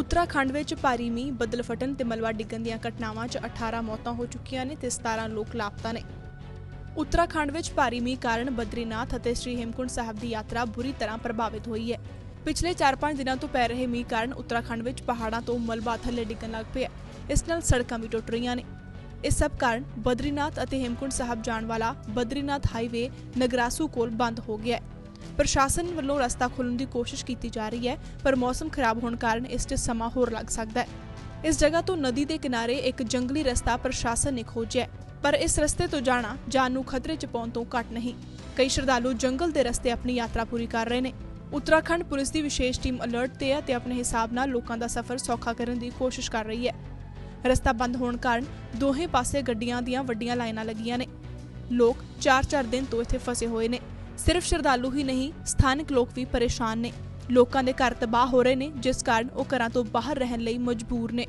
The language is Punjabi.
ਉੱਤਰਾਖੰਡ ਵਿੱਚ ਭਾਰੀ ਮੀਂਹ, ਬੱਦਲ ਫਟਣ ਤੇ ਮਲਬਾ ਡਿੱਗਣ ਦੀਆਂ ਘਟਨਾਵਾਂ 'ਚ 18 ਮੌਤਾਂ ਹੋ ਚੁੱਕੀਆਂ ਨੇ ਤੇ 17 ਲੋਕ ਲਾਪਤਾ ਨੇ। ਉੱਤਰਾਖੰਡ ਵਿੱਚ ਭਾਰੀ ਮੀਂਹ ਕਾਰਨ ਬਦਰੀਨਾਥ ਅਤੇ ਸ੍ਰੀ ਹੇਮਕੁੰਡ ਸਾਹਿਬ ਦੀ ਯਾਤਰਾ ਬੁਰੀ ਤਰ੍ਹਾਂ ਪ੍ਰਭਾਵਿਤ ਹੋਈ ਹੈ। ਪਿਛਲੇ 4-5 ਦਿਨਾਂ ਤੋਂ ਪੈ ਰਹੇ ਮੀਂਹ ਕਾਰਨ ਉੱਤਰਾਖੰਡ ਵਿੱਚ ਪਹਾੜਾਂ ਤੋਂ ਮਲਬਾ ਥੱਲੇ ਡਿੱਗਣ ਲੱਗ ਪਿਆ। ਇਸ ਨਾਲ ਸੜਕਾਂ ਵੀ ਟੁੱਟ ਰਹੀਆਂ ਨੇ। ਇਸ ਸਭ ਕਾਰਨ ਬਦਰੀਨਾਥ ਅਤੇ ਹੇਮਕੁੰਡ ਸਾਹਿਬ ਜਾਣ ਵਾਲਾ ਬਦਰੀਨਾਥ ਹਾਈਵੇ ਨਗਰਾਸੂ ਕੋਲ ਬੰਦ ਹੋ ਗਿਆ ਹੈ। ਪ੍ਰਸ਼ਾਸਨ ਵੱਲੋਂ ਰਸਤਾ ਖੋਲ੍ਹਣ ਦੀ ਕੋਸ਼ਿਸ਼ ਕੀਤੀ ਜਾ ਰਹੀ ਹੈ, ਪਰ ਮੌਸਮ ਖਰਾਬ ਹੋਣ ਕਾਰਨ ਇਸ 'ਚ ਸਮਾਂ ਹੋਰ ਲੱਗ ਸਕਦਾ ਹੈ। ਇਸ ਜਗ੍ਹਾ ਤੋਂ ਨਦੀ ਦੇ ਕਿਨਾਰੇ ਇੱਕ ਜੰਗਲੀ ਰਸਤਾ ਪ੍ਰਸ਼ਾਸਨ ਨੇ ਖੋਜਿਆ ਪਰ ਇਸ ਰਸਤੇ ਤੋਂ ਜਾਣਾ ਜਾਨ ਨੂੰ ਖਤਰੇ 'ਚ ਪਾਉਣ ਤੋਂ ਘੱਟ ਨਹੀਂ। ਕਈ ਸ਼ਰਧਾਲੂ ਜੰਗਲ ਦੇ ਰਸਤੇ ਆਪਣੀ ਯਾਤਰਾ ਪੂਰੀ ਕਰ ਰਹੇ ਨੇ। ਉੱਤਰਾਖੰਡ ਪੁਲਿਸ ਦੀ ਵਿਸ਼ੇਸ਼ ਟੀਮ ਅਲਰਟ ਤੇ ਹੈ ਤੇ ਆਪਣੇ ਹਿਸਾਬ ਨਾਲ ਲੋਕਾਂ ਦਾ ਸਫ਼ਰ ਸੌਖਾ ਕਰਨ ਦੀ ਕੋਸ਼ਿਸ਼ ਕਰ ਰਹੀ ਹੈ। ਰਸਤਾ ਬੰਦ ਹੋਣ ਕਾਰਨ ਦੋਹੇ ਪਾਸੇ ਗੱਡੀਆਂ ਦੀਆਂ ਵੱਡੀਆਂ ਲਾਈਨਾਂ ਲੱਗੀਆਂ ਨੇ। ਲੋਕ 4-4 ਦਿਨ ਤੋਂ ਇੱਥੇ ਫਸੇ ਹੋਏ ਨੇ। ਸਿਰਫ ਸ਼ਰਧਾਲੂ ਹੀ ਨਹੀਂ, ਸਥਾਨਕ ਲੋਕ ਵੀ ਪਰੇਸ਼ਾਨ ਨੇ। ਲੋਕਾਂ ਦੇ ਘਰ ਤਬਾਹ ਹੋ ਰਹੇ ਨੇ, ਜਿਸ ਕਾਰਨ ਉਹ ਘਰਾਂ ਤੋਂ ਬਾਹਰ ਰਹਿਣ ਲਈ ਮਜਬੂਰ ਨੇ।